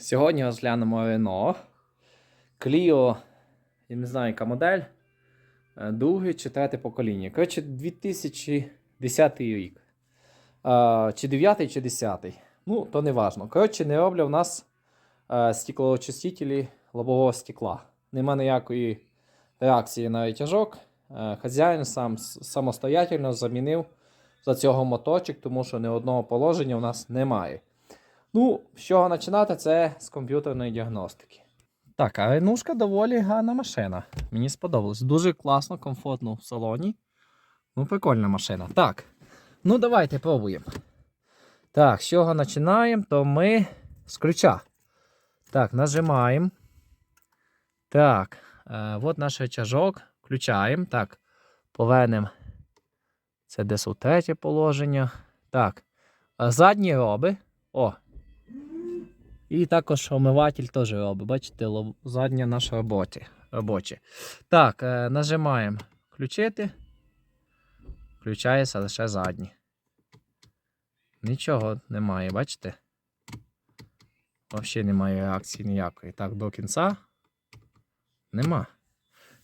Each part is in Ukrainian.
Сьогодні розглянемо Renault. Clio, я не знаю, яка модель. е, Другий чи третє покоління. Коротше, 2010 рік. Е, Чи 9, чи 10. Ну, то не важно. Коротше, не роблять в нас е, стеклоочистителі лобового стекла. Нема ніякої реакції на витяжок. Е, Хазяїн сам самостоятельно замінив за цього моточок, тому що ні одного положення у нас немає. Ну, з чого починати, це з комп'ютерної діагностики. Так, а ренушка доволі гарна машина. Мені сподобалось. Дуже класно, комфортно в салоні. Ну, прикольна машина. Так. Ну, давайте пробуємо. Так, з чого починаємо, то ми з ключа. Так, нажимаємо. Так, е, от наш рычажок. Включаємо. Так, повернемо. Це десь у третє положення. Так. е, Задні роби. О, і також омиватель теж робить. Бачите, задня наша роботі, робоче. Так, е, нажимаємо включити. Включається лише задні. Нічого немає, бачите? Взагалі немає реакції ніякої. Так, до кінця. Нема.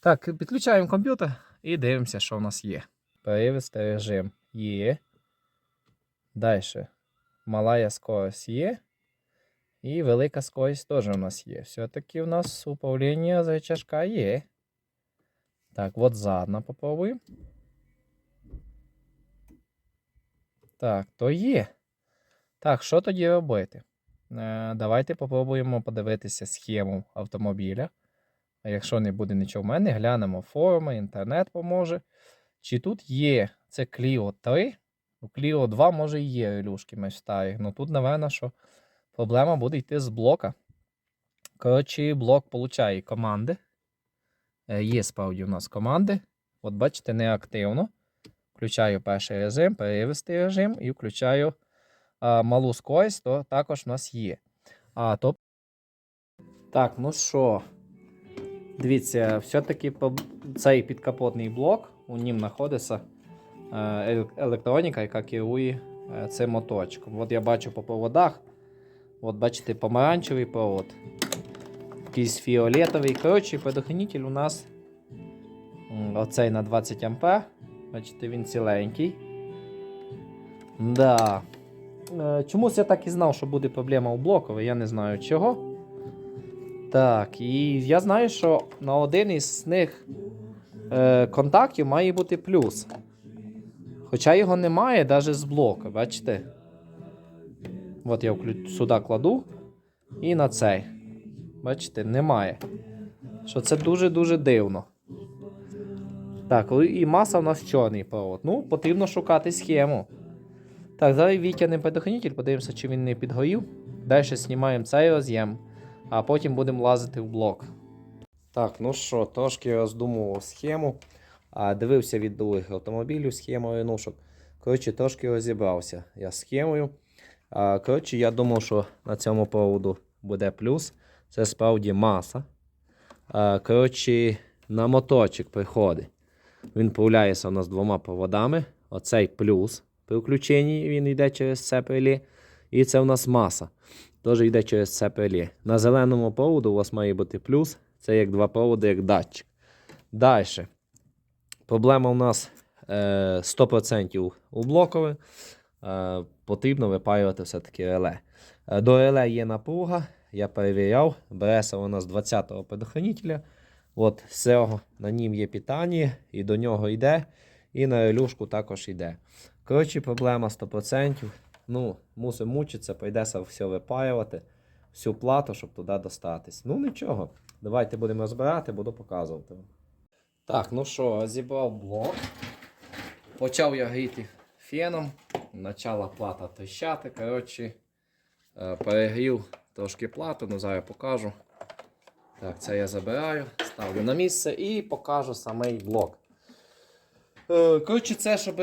Так, підключаємо комп'ютер і дивимося, що в нас є. Перевести режим є. Далі. Малая скорость є. І велика скорість теж у нас є. Все-таки у нас управління з рычажка є. Так, от задна попробуємо. Так, то є. Так, що тоді робити? Е, давайте попробуємо подивитися схему автомобіля. А якщо не буде нічого в мене, глянемо форуми, інтернет поможе. Чи тут є це Clio 3? У Clio 2 може і є релюшки ми старі. Ну тут, напевно, що проблема буде йти з блока. Коротше, блок получає команди. Е, Є справді у нас команди. От бачите, неактивно. Включаю перший режим, перевести режим і включаю а, малу скорість, то також у нас є. А, то... Так, ну що. Дивіться, все-таки цей підкапотний блок, у нім знаходиться е, електроніка, яка керує е, цим моточком. От я бачу по проводах. От бачите, помаранчевий провод. Якийсь фіолетовий. Коротше, предохранитель у нас оцей на 20 А. Бачите, він ціленький. Да. Е, Чомусь я так і знав, що буде проблема у блоковій, я не знаю чого. Так, і я знаю, що на один із них е, контактів має бути плюс. Хоча його немає навіть з блоку, бачите? От я сюди кладу і на цей. Бачите, немає. Що це дуже-дуже дивно. Так, і- маса у нас чорний провод. Ну, потрібно шукати схему. Так, зараз відтягнемо предохранитель, подивимося, чи він не підгорів. Далі знімаємо цей роз'єм, а потім будемо лазити в блок. Так, ну що, трошки роздумував схему. А, дивився від других автомобілів схему ренушок. Коротше, трошки розібрався я з схемою. Коротше, я думав, що на цьому проводу буде плюс. Це справді маса. Коротше, на моточок приходить. Він появляється у нас двома проводами. Оцей плюс при включенні він йде через це реле. І це у нас маса. Теж йде через це реле. На зеленому проводу у вас має бути плюс. Це як два проводи, як датчик. Далі. Проблема у нас е, 100% у блокові. Е, потрібно випаювати все-таки реле. Е, до реле є напруга. Я перевіряв. Береться вона з 20-го предохранителя. От цього на нім є питання, і до нього йде, і на релюшку також йде. Коротше, проблема 100%. Ну, мусимо мучитися, прийдеться все випаювати, всю плату, щоб туди достатись. Ну нічого. Давайте будемо розбирати, буду показувати. Так, ну що, розібрав блок. Почав я гріти феном. Почала плата тріщати. Коротше, е, перегрів трошки плату, ну зараз покажу. Так, це я забираю, ставлю на місце і покажу самий блок. Е, Коротше, це, щоб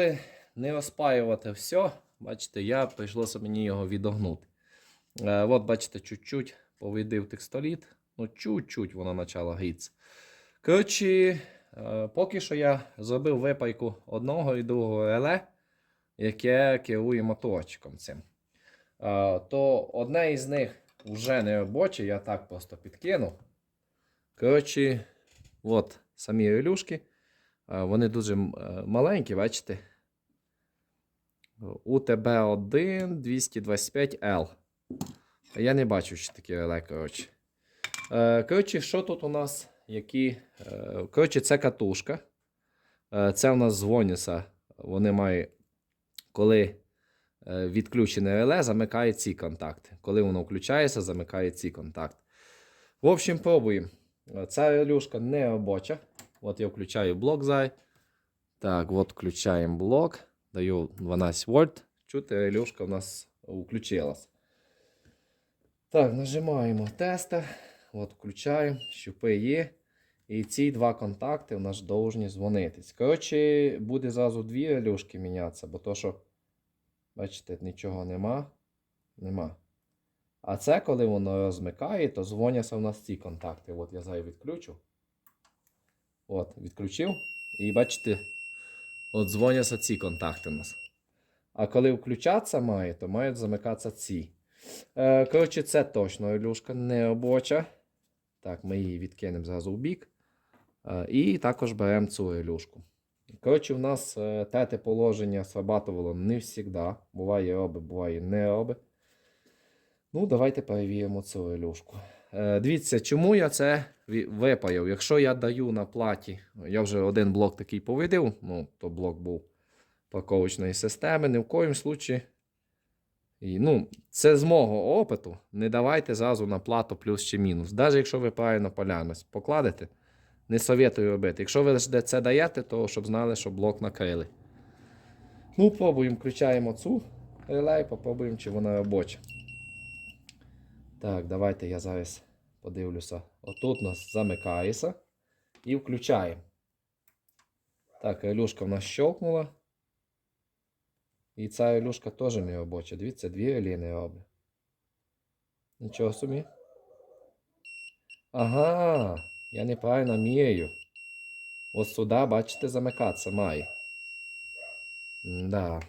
не розпаювати все, бачите, я прийшлося мені його відогнути. Е, От, бачите, чуть-чуть повидив текстоліт. Ну, чуть-чуть воно почало грітися. Коротше, поки що я зробив випайку одного і другого реле, яке керує моторчиком цим. То одне із них вже не робочий, я так просто підкинув. Коротше, от самі релюшки. Вони дуже е, маленькі, бачите? УТБ1 225L. Я не бачу, що таке реле, коротше. Е, Коротше, що тут у нас? Які. е, Коротше, це катушка. Це у нас з Воніса. Вони мають, коли е, відключене реле, замикає ці контакти. Коли воно включається, замикає ці контакти. В общем, пробуємо. Е, Ця релюшка не робоча. От я включаю блок зай. Так, от включаємо блок. Даю 12 вольт. Чути, релюшка у нас включилась. Так, нажимаємо тестер. От включаємо, щупи є. І ці два контакти у нас повинні дзвонитись. Коротше, буде зразу дві релюшки мінятися, бо то, що, бачите, нічого нема. Нема. А це, коли воно розмикає, то дзвоняться у нас ці контакти. От я зараз відключу. От, відключив. І бачите, от дзвоняться ці контакти у нас. А коли включатися має, то мають замикатися ці. Е, коротше, це точно релюшка не робоча. Так, ми її відкинемо зразу в бік. Е, І також беремо цю релюшку. Коротше, у нас е, тете положення срабатувало не завжди. Буває роби, буває не роби. Ну, давайте перевіримо цю релюшку. Е, Дивіться, чому я це випаяв. Якщо я даю на платі, я вже один блок такий повидив, ну, то блок був парковочної системи, ні в коїм. І, ну, це з мого опиту. Не давайте зразу на плату плюс чи мінус. Навіть якщо ви правильно полярність покладете, не советую робити. Якщо ви це даєте, то щоб знали, що блок накрили. Ну, пробуємо, включаємо цю релей, попробуємо, чи вона робоча. Так, давайте я зараз подивлюся. Отут у нас замикається. І включаємо. Так, релюшка в нас щелкнула. І ця релюшка теж не робоча. Дивіться, дві релі не роблять. Нічого собі. Ага, я неправильно міряю. Ось сюди, бачите, замикатися має. Да.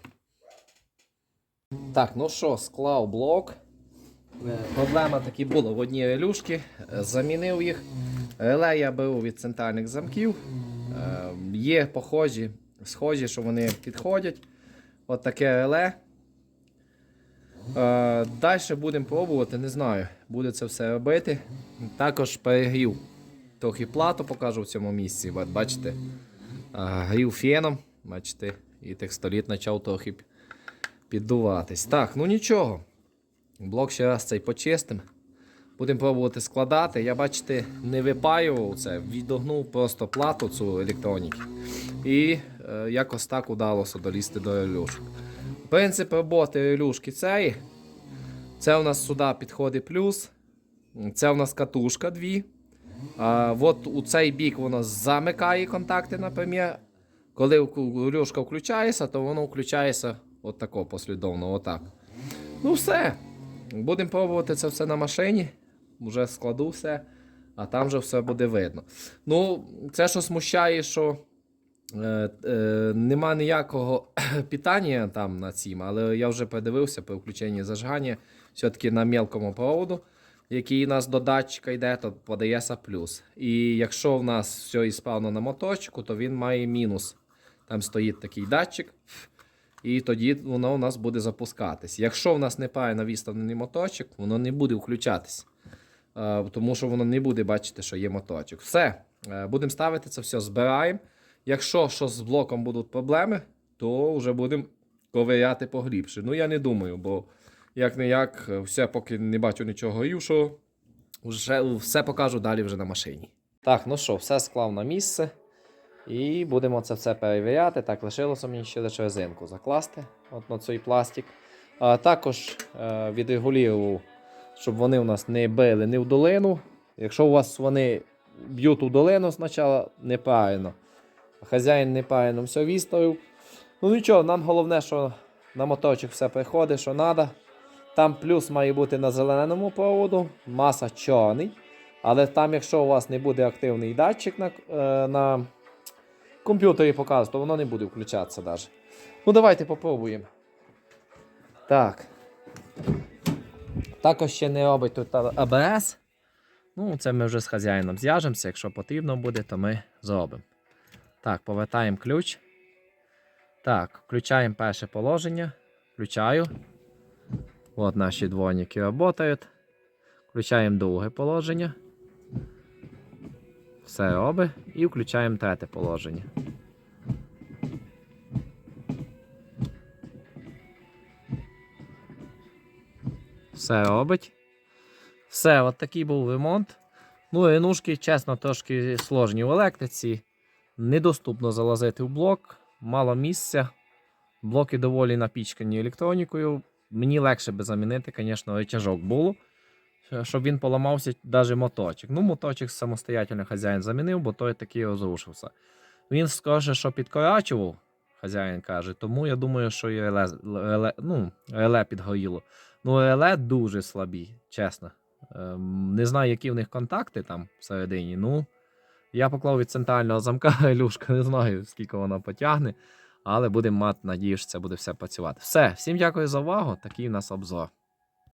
Так, ну що, склав блок. Е, Проблема таки була в одній релюшці. Е, Замінив їх. Реле я беру від центральних замків. Е, Є похожі, схожі, що вони підходять. От таке реле. Далі будемо пробувати, не знаю, буде це все робити. Також перегрів трохи плату, покажу в цьому місці. Бачите, грів феном, бачите, і текстоліт почав трохи піддуватись. Так, ну нічого. Блок ще раз цей почистим. Будемо пробувати складати. Я, бачите, не випаював це, відогнув просто плату цю електроніки. І е, якось так удалося долізти до релюшок. Принцип роботи релюшки цієї. Це у нас сюди підходить плюс. Це у нас катушка дві. А, от у цей бік воно замикає контакти, наприклад. Коли релюшка включається, то воно включається отако послідовно, отак. Ну все. Будемо пробувати це все на машині. Вже складу все, а там вже все буде видно. Ну, це, що смущає, що е, е, нема ніякого питання там на цім, але я вже подивився при включенні зажигання. Все-таки на мелкому проводу, який у нас до датчика йде, то подається плюс. І якщо в нас все ісправно на моточку, то він має мінус. Там стоїть такий датчик. І тоді воно у нас буде запускатись. Якщо в нас неправильно виставлений моточок, воно не буде включатись. Е, тому що воно не буде бачити, що є моточок. Все, е, будемо ставити це все, збираємо. Якщо що з блоком будуть проблеми, то вже будемо ковиряти поглибше. Ну я не думаю, бо як не як, все, поки не бачу нічого горівшого, вже все покажу далі вже на машині. Так, ну що, все склав на місце. І будемо це все перевіряти. Так, лишилося мені ще лише резинку закласти от на цей пластик. А, також е, відрегулював, щоб вони у нас не били не в долину. Якщо у вас вони б'ють у долину спочатку, неправильно. Хазяїн неправильно все виставив. Ну нічого, нам головне, що на моточок все приходить, що треба. Там плюс має бути на зеленому проводу, маса чорний. Але там, якщо у вас не буде активний датчик на, е, на комп'ютері показує, то воно не буде включатися навіть. Ну, давайте попробуємо. Так. Також ще не робить тут АБС. Ну, це ми вже з хазяїном зв'яжемося. Якщо потрібно буде, то ми зробимо. Так, повертаємо ключ. Так, включаємо перше положення. Включаю. От наші двойники працюють. Включаємо друге положення. Все робить. І включаємо третє положення. Все робить. Все, от такий був ремонт. Ну, ренушки, чесно, трошки сложні в електриці. Недоступно залазити в блок, мало місця. Блоки доволі напічкані електронікою. Мені легше би замінити, звісно, рычажок було. Щоб він поламався навіть моточок. Ну, моточок самостоятельно хазяїн замінив, бо той такий розрушився. Він скаже, що підкорачував, хазяїн каже, тому я думаю, що і реле, реле, ну, реле підгоріло. Ну, реле дуже слабі, чесно. Ем, не знаю, які в них контакти там всередині. Ну, я поклав від центрального замка люшка, не знаю, скільки вона потягне. Але будемо мати надію, що це буде все працювати. Все, всім дякую за увагу. Такий у нас обзор.